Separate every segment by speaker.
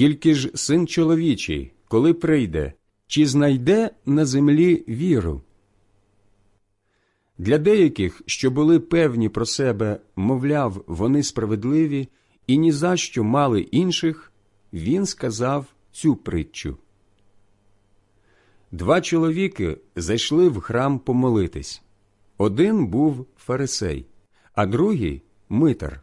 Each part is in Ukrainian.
Speaker 1: Тільки ж син чоловічий, коли прийде, чи знайде на землі віру? Для деяких, що були певні про себе, мовляв, вони справедливі і ні за що мали інших, він сказав цю притчу. Два чоловіки зайшли в храм помолитись. Один був фарисей, а другий митар.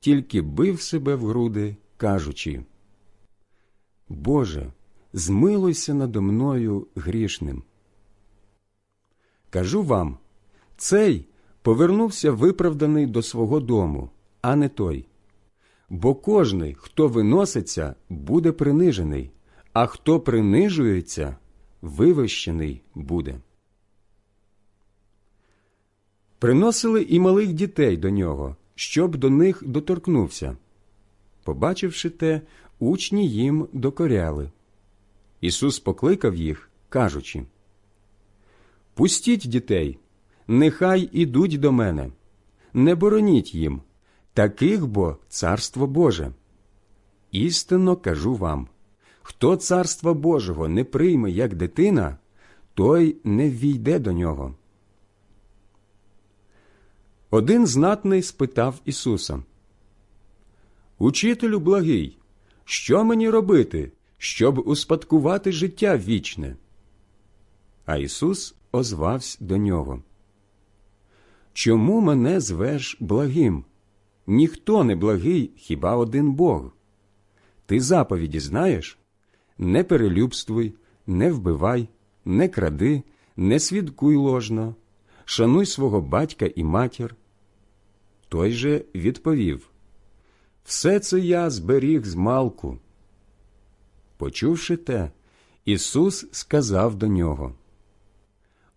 Speaker 1: тільки бив себе в груди, кажучи Боже, змилуйся надо мною грішним. Кажу вам, цей повернувся виправданий до свого дому, а не той. Бо кожний, хто виноситься, буде принижений, а хто принижується, вивищений буде. Приносили і малих дітей до нього, щоб до них доторкнувся. Побачивши те, учні їм докоряли. Ісус покликав їх, кажучи Пустіть дітей, нехай ідуть до мене, не бороніть їм, таких бо царство Боже. Істинно кажу вам хто царства Божого не прийме як дитина, той не ввійде до нього. Один знатний спитав Ісуса Учителю благий, що мені робити, щоб успадкувати життя вічне? А Ісус озвався до нього. Чому мене звеш благим? Ніхто не благий, хіба один Бог. Ти заповіді знаєш? Не перелюбствуй, не вбивай, не кради, не свідкуй ложно, шануй свого батька і матір. Той же відповів Все це я зберіг з малку. Почувши те, Ісус сказав до нього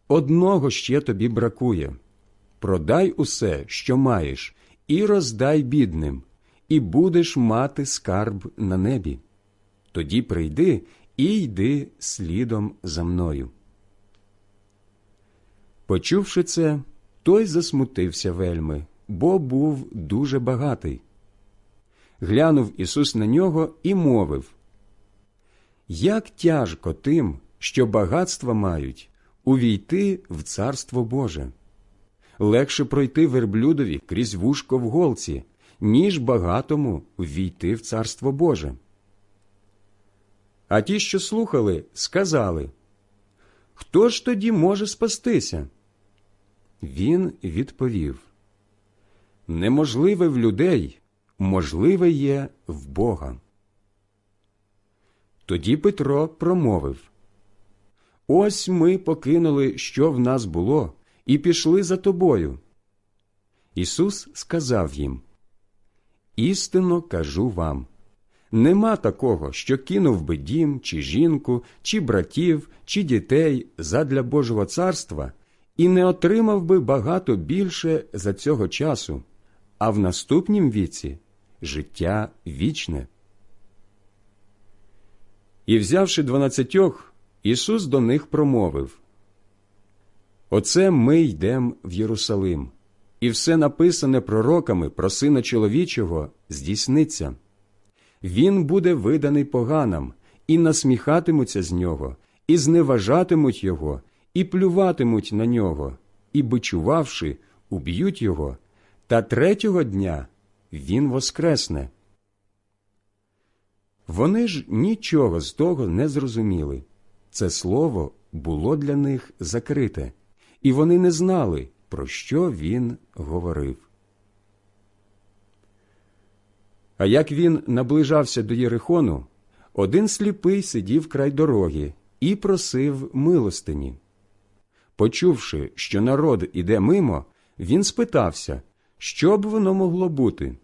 Speaker 1: Одного ще тобі бракує продай усе, що маєш, і роздай бідним, і будеш мати скарб на небі. Тоді прийди і йди слідом за мною. Почувши це, той засмутився вельми, бо був дуже багатий. Глянув Ісус на нього і мовив Як тяжко тим, що багатства мають, увійти в Царство Боже. Легше пройти верблюдові крізь вушко в голці, ніж багатому ввійти в Царство Боже. А ті, що слухали, сказали Хто ж тоді може спастися? Він відповів Неможливе в людей, можливе є в Бога. Тоді Петро промовив Ось ми покинули, що в нас було, і пішли за тобою. Ісус сказав їм Істинно кажу вам нема такого, що кинув би дім, чи жінку, чи братів, чи дітей задля Божого царства і не отримав би багато більше за цього часу, а в наступнім віці життя вічне. І, взявши дванадцятьох, Ісус до них промовив Оце ми йдем в Єрусалим, і все написане пророками про Сина чоловічого здійсниться. Він буде виданий поганам, і насміхатимуться з нього, і зневажатимуть його, і плюватимуть на нього, і, бичувавши, уб'ють його, та третього дня він воскресне. Вони ж нічого з того не зрозуміли. Це слово було для них закрите, і вони не знали, про що він говорив. А як він наближався до Єрихону, один сліпий сидів край дороги і просив милостині. Почувши, що народ іде мимо, він спитався, що б воно могло бути.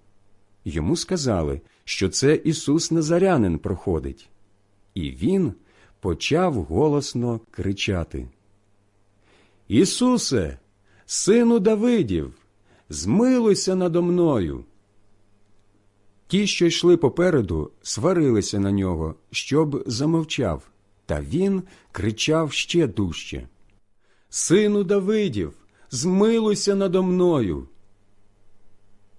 Speaker 1: Йому сказали, що це Ісус Назарянин проходить. І він почав голосно кричати: Ісусе, сину Давидів, змилуйся надо мною. Ті, що йшли попереду, сварилися на нього, щоб замовчав, та він кричав ще дужче. Сину Давидів, змилуйся надо мною.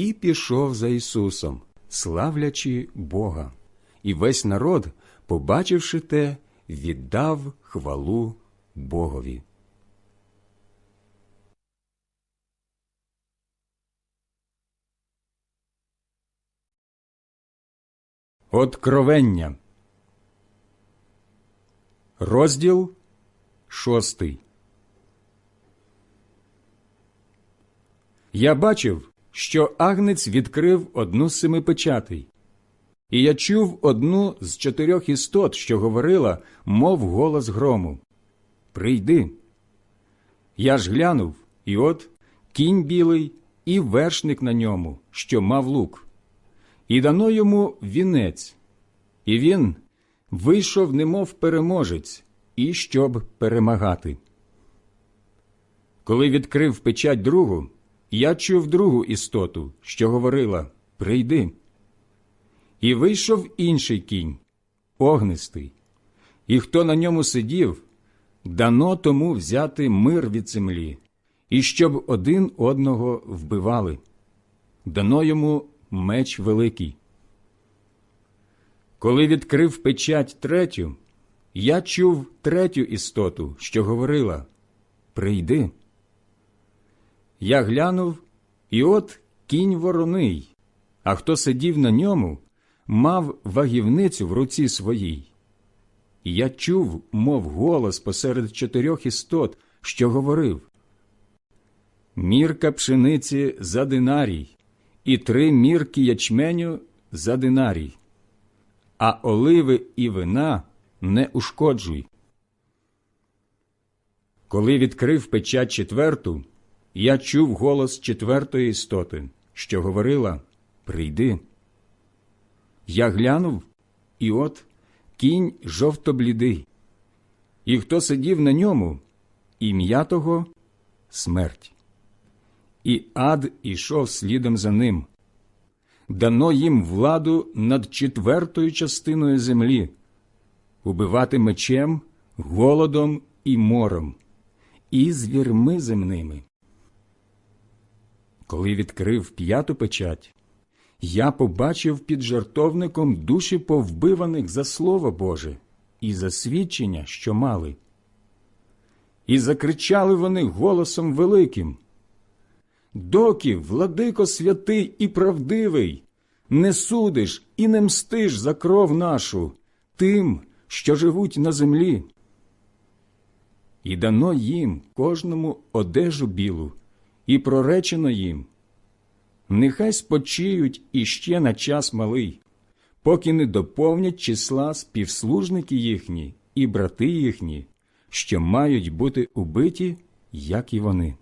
Speaker 1: і пішов за Ісусом, славлячи Бога. І весь народ, побачивши те, віддав хвалу Богові. Откровення. Розділ шостий. Я бачив, що агнець відкрив одну з семи печатей, і я чув одну з чотирьох істот, що говорила, мов голос грому Прийди. Я ж глянув, і от кінь білий і вершник на ньому, що мав лук і дано йому вінець, і він вийшов, немов переможець, і щоб перемагати. Коли відкрив печать другу, я чув другу істоту, що говорила Прийди. І вийшов інший кінь, огнистий, і хто на ньому сидів, дано тому взяти мир від землі, і щоб один одного вбивали. Дано йому меч великий. Коли відкрив печать третю, я чув третю істоту, що говорила Прийди. Я глянув, і от кінь вороний, а хто сидів на ньому, мав вагівницю в руці своїй. І я чув, мов голос посеред чотирьох істот, що говорив Мірка пшениці за динарій, і три мірки ячменю за динарій, а оливи і вина не ушкоджуй. Коли відкрив печать четверту, я чув голос четвертої істоти, що говорила Прийди. Я глянув, і от кінь жовто-блідий, і хто сидів на ньому, ім'я того смерть і ад ішов слідом за ним. Дано їм владу над четвертою частиною землі, убивати мечем, голодом і мором, і звірми земними. Коли відкрив п'яту печать, я побачив під жартовником душі повбиваних за Слово Боже і засвідчення, що мали. І закричали вони голосом великим. Доки, владико святий і правдивий, не судиш і не мстиш за кров нашу тим, що живуть на землі. І дано їм кожному одежу білу, і проречено їм. Нехай спочиють іще на час малий, поки не доповнять числа співслужники їхні і брати їхні, що мають бути убиті, як і вони.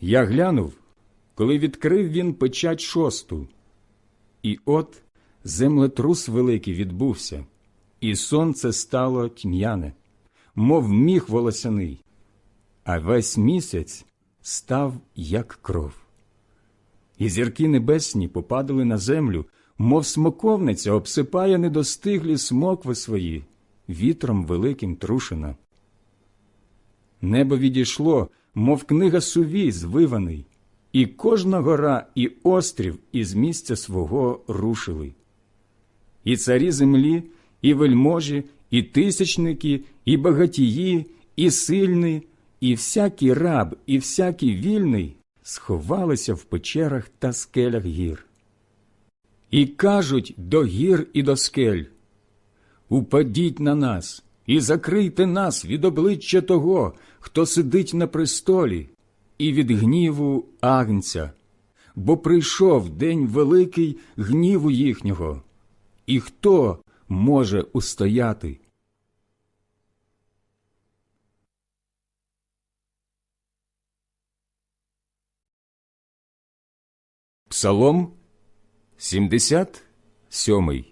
Speaker 1: Я глянув, коли відкрив він печать шосту, і от землетрус великий відбувся, і сонце стало тьмяне, мов міх волосяний, а весь місяць став, як кров. І зірки небесні попадали на землю, мов смоковниця обсипає недостиглі смокви свої, вітром великим трушена. Небо відійшло, мов книга сувій звиваний, і кожна гора і острів із місця свого рушили. І царі землі, і вельможі, і тисячники, і багатії, і сильні, і всякий раб, і всякий вільний сховалися в печерах та скелях гір. І кажуть до гір і до скель Упадіть на нас і закрийте нас від обличчя того, хто сидить на престолі, і від гніву агнця, бо прийшов день великий гніву їхнього, і хто може устояти? Псалом 77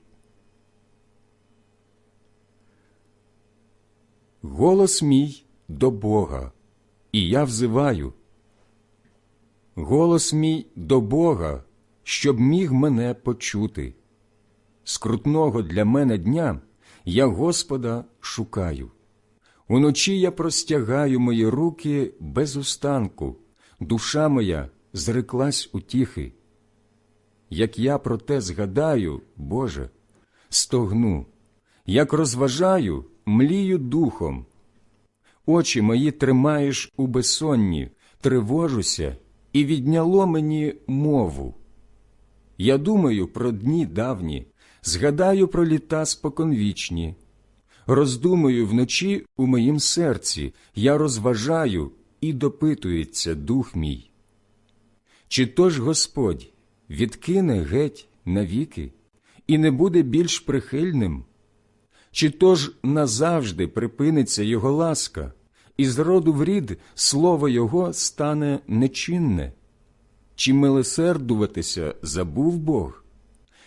Speaker 1: Голос мій до Бога, і я взиваю. Голос мій до Бога, щоб міг мене почути. Скрутного для мене дня я Господа шукаю. Уночі я простягаю мої руки без устанку, душа моя зреклась утіхи. Як я про те згадаю, Боже, стогну, як розважаю, млію духом. Очі мої тримаєш у безсонні, тривожуся, і відняло мені мову. Я думаю про дні давні, згадаю про літа споконвічні. Роздумую вночі у моїм серці, я розважаю і допитується дух мій. Чи то ж Господь відкине геть навіки і не буде більш прихильним? Чи то ж назавжди припиниться його ласка, і з роду в рід слово Його стане нечинне? Чи милосердуватися забув Бог?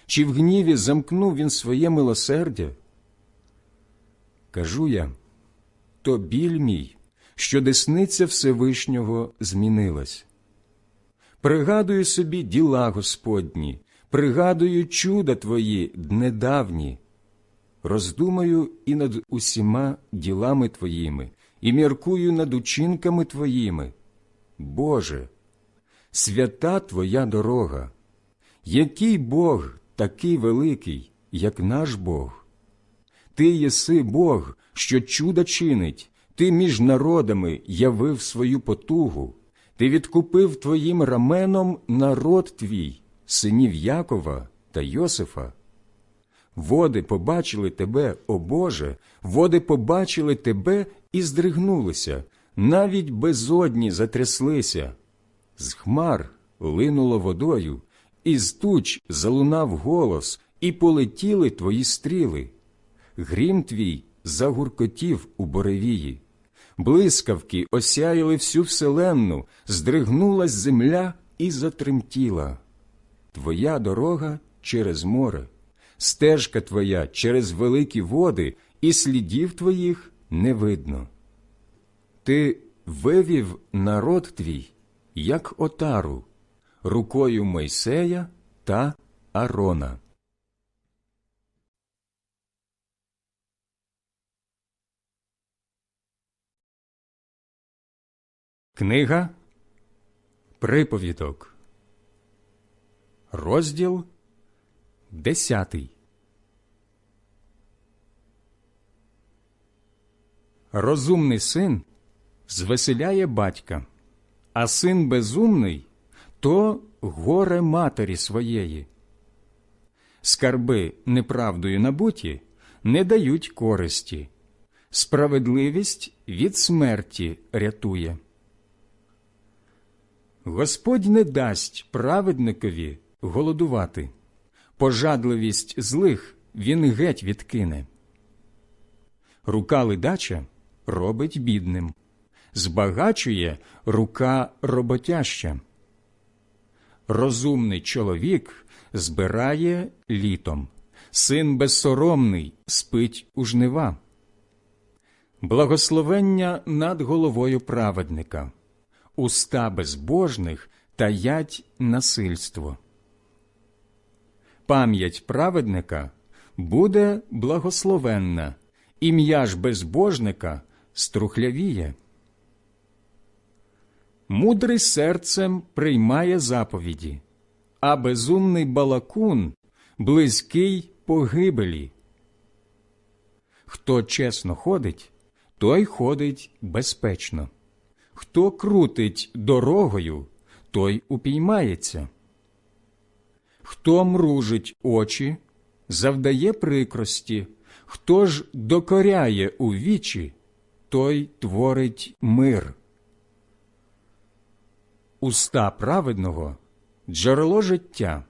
Speaker 1: Чи в гніві замкнув він своє милосердя? Кажу я, то біль мій, що десниця Всевишнього змінилась. Пригадую собі діла Господні, пригадую чуда Твої днедавні. Роздумаю і над усіма ділами Твоїми, і міркую над учинками Твоїми. Боже, свята Твоя дорога, який Бог такий великий, як наш Бог? Ти єси Бог, що чуда чинить, ти між народами явив свою потугу, ти відкупив твоїм раменом народ твій, синів Якова та Йосифа. Води побачили тебе, о Боже, води побачили тебе і здригнулися, навіть безодні затряслися. З хмар линуло водою, із туч залунав голос, і полетіли твої стріли. Грім твій загуркотів у боревії. Блискавки осяяли всю вселенну, здригнулась земля і затремтіла. Твоя дорога через море, стежка твоя через великі води, і слідів твоїх не видно. Ти вивів народ твій, як отару, рукою Мойсея та Арона. Книга Приповідок, розділ 10
Speaker 2: Розумний син звеселяє батька, а син безумний то горе матері своєї. Скарби неправдою набуті не дають користі, справедливість від смерті рятує. Господь не дасть праведникові голодувати, пожадливість злих він геть відкине. Рука ледача робить бідним, збагачує рука роботяща. Розумний чоловік збирає літом, син безсоромний спить у жнива. Благословення над головою праведника, уста безбожних таять насильство. Пам'ять праведника буде благословенна, ім'я ж безбожника струхлявіє. Мудрий серцем приймає заповіді, а безумний балакун близький погибелі. Хто чесно ходить, той ходить безпечно. Хто крутить дорогою, той упіймається. Хто мружить очі, завдає прикрості, хто ж докоряє у вічі, той творить мир. Уста праведного джерело життя,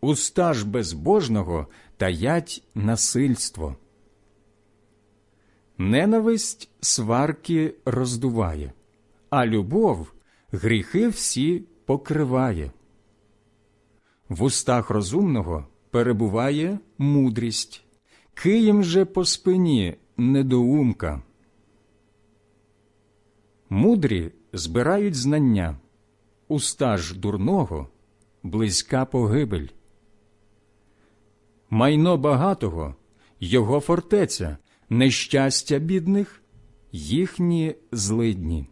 Speaker 2: уста ж безбожного таять насильство. Ненависть сварки роздуває, а любов гріхи всі покриває. В устах розумного перебуває мудрість, києм же по спині недоумка. Мудрі збирають знання, уста ж дурного близька погибель. Майно багатого його фортеця, нещастя бідних їхні злидні.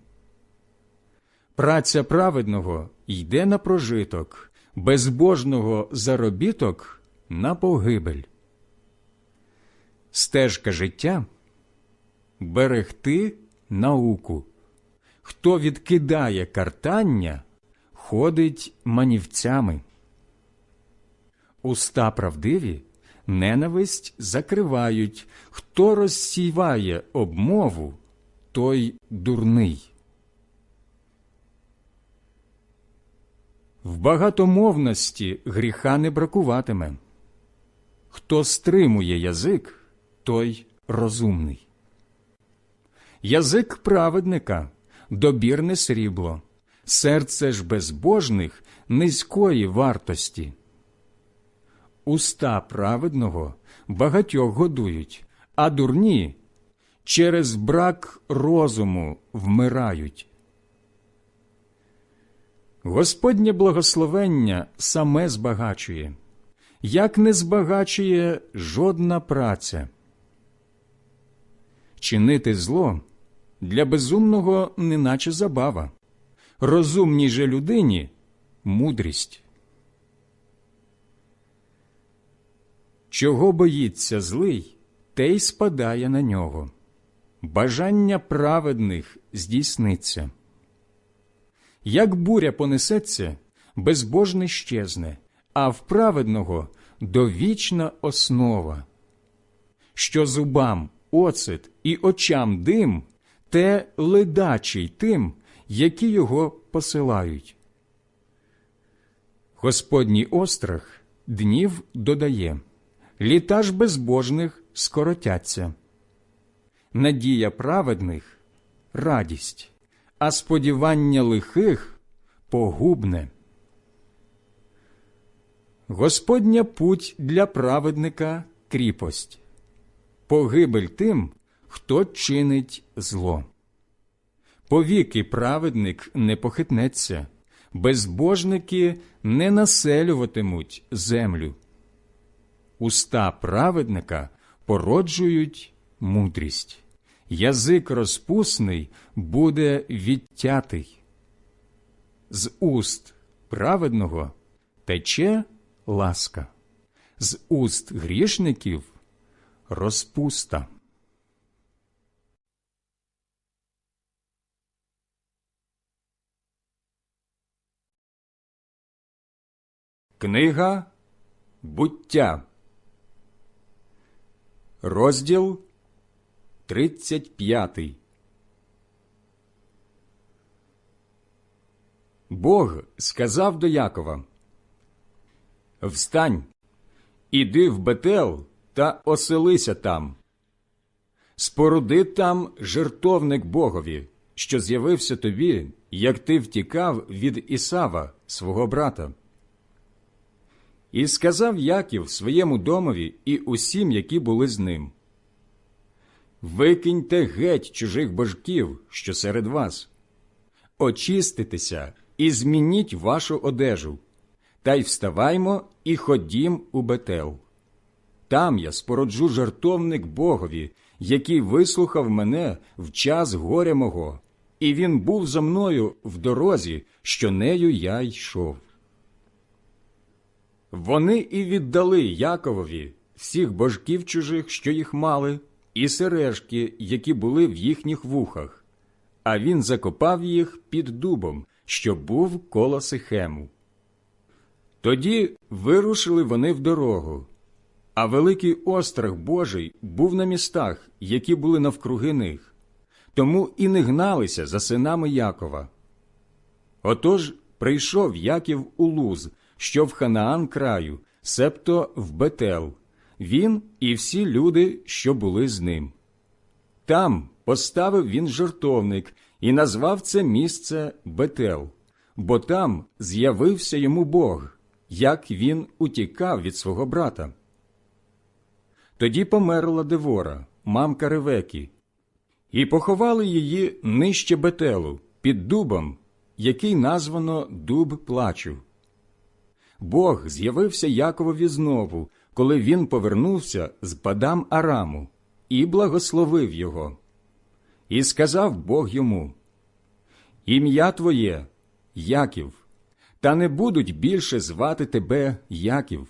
Speaker 2: Праця праведного йде на прожиток, безбожного заробіток на погибель. Стежка життя берегти науку. Хто відкидає картання, ходить манівцями. Уста правдиві ненависть закривають, хто розсіває обмову, той дурний. В багатомовності гріха не бракуватиме. Хто стримує язик, той розумний. Язик праведника добірне срібло, серце ж безбожних низької вартості. Уста праведного багатьох годують, а дурні через брак розуму вмирають. Господнє благословення саме збагачує, як не збагачує жодна праця. Чинити зло для безумного неначе забава, розумній же людині мудрість. Чого боїться злий, те й спадає на нього. Бажання праведних здійсниться. Як буря понесеться, безбожний щезне, а в праведного довічна основа. Що зубам оцет і очам дим, те ледачий тим, які його посилають. Господній острах днів додає, літа ж безбожних скоротяться. Надія праведних радість, а сподівання лихих погубне. Господня путь для праведника кріпость, погибель тим, хто чинить зло. Повіки праведник не похитнеться, безбожники не населюватимуть землю. Уста праведника породжують мудрість, язик розпусний буде відтятий. З уст праведного тече ласка, з уст грішників розпуста. Книга буття. Розділ 35. Бог сказав до Якова: Встань, іди в Бетел та оселися там. Споруди там жертовник Богові, що з'явився тобі, як ти втікав від Ісава, свого брата. І сказав Яків своєму домові і усім, які були з ним. Викиньте геть чужих божків, що серед вас, очиститеся і змініть вашу одежу, та й вставаймо і ходім у Бетел. Там я спороджу жертовник Богові, який вислухав мене в час горя мого, і він був за мною в дорозі, що нею я йшов. Вони і віддали Яковові всіх божків чужих, що їх мали, і сережки, які були в їхніх вухах, а він закопав їх під дубом, що був коло Сихему. Тоді вирушили вони в дорогу, а великий острах Божий був на містах, які були навкруги них, тому і не гналися за синами Якова. Отож прийшов Яків у Луз, що в Ханаан краю, себто в Бетел, він і всі люди, що були з ним. Там поставив він жертовник і назвав це місце Бетел, бо там з'явився йому Бог, як він утікав від свого брата. Тоді померла Девора, мамка Ревекі, і поховали її нижче Бетелу, під дубом, який названо Дуб плачу. Бог з'явився Яковові знову, коли він повернувся з Падам Араму, і благословив його. І сказав Бог йому: Ім'я твоє Яків, та не будуть більше звати тебе Яків.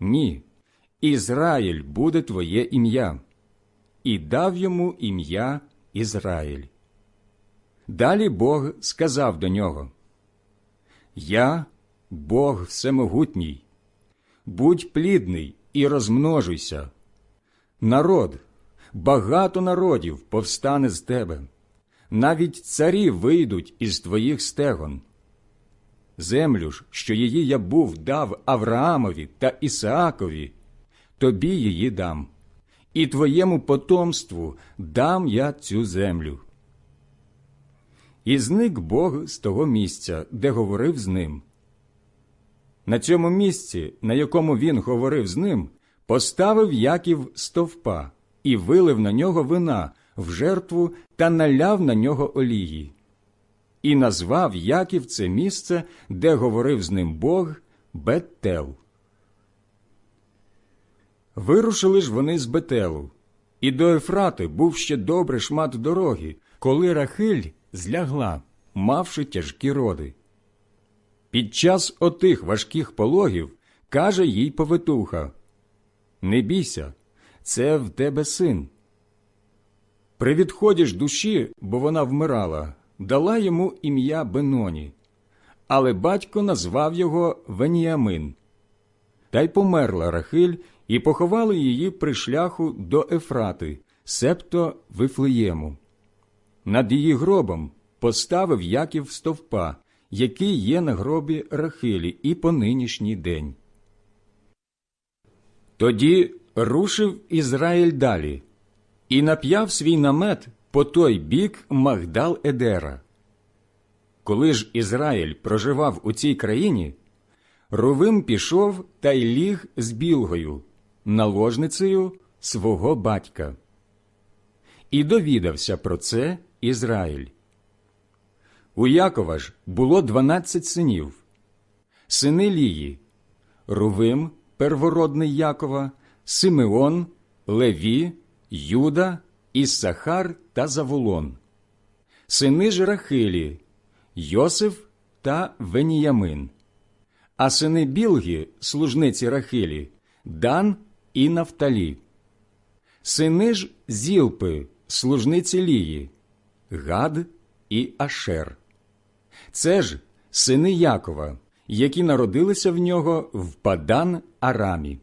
Speaker 2: Ні, Ізраїль буде твоє ім'я. І дав йому ім'я Ізраїль. Далі Бог сказав до нього: Я Бог всемогутній, будь плідний і розмножуйся. Народ, багато народів повстане з тебе, навіть царі вийдуть із твоїх стегон. Землю ж, що її я був дав Авраамові та Ісаакові, тобі її дам, і твоєму потомству дам я цю землю. І зник Бог з того місця, де говорив з ним. На цьому місці, на якому він говорив з ним, поставив Яків стовпа і вилив на нього вина в жертву та наляв на нього олії. І назвав Яків це місце, де говорив з ним Бог Бетел. Вирушили ж вони з Бетелу, і до Ефрати був ще добре шмат дороги, коли Рахиль злягла, мавши тяжкі роди. Під час отих важких пологів каже їй повитуха Не бійся, це в тебе син. При відході ж душі, бо вона вмирала, дала йому ім'я Беноні, але батько назвав його Веніамин. Та й померла Рахиль, і поховали її при шляху до Ефрати, септо Вифлеєму. Над її гробом поставив Яків стовпа, який є на гробі Рахилі і по нинішній день. Тоді рушив Ізраїль далі і нап'яв свій намет по той бік Магдал Едера. Коли ж Ізраїль проживав у цій країні, Рувим пішов та й ліг з білгою, наложницею свого батька. І довідався про це Ізраїль. У Якова ж було дванадцять синів, сини Лії, Рувим, первородний Якова, Симеон, Леві, Юда, Іссахар та Заволон, сини ж Рахилі, Йосиф та Веніямин, а сини Білги, служниці Рахилі, Дан і Нафталі, сини ж Зілпи, служниці Лії, Гад і Ашер. Це ж сини Якова, які народилися в нього в Падан Арамі.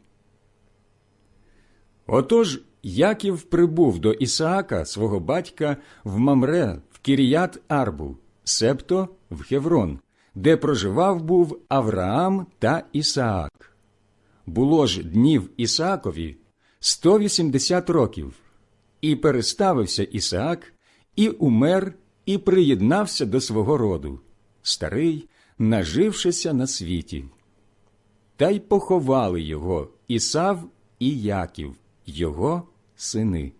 Speaker 2: Отож Яків прибув до Ісаака, свого батька, в Мамре, в Кіріят Арбу, себто в Хеврон, де проживав був Авраам та Ісаак. Було ж днів Ісаакові 180 років, і переставився Ісаак, і умер, і приєднався до свого роду, старий, нажившися на світі. Та й поховали його Ісав і Яків, його сини.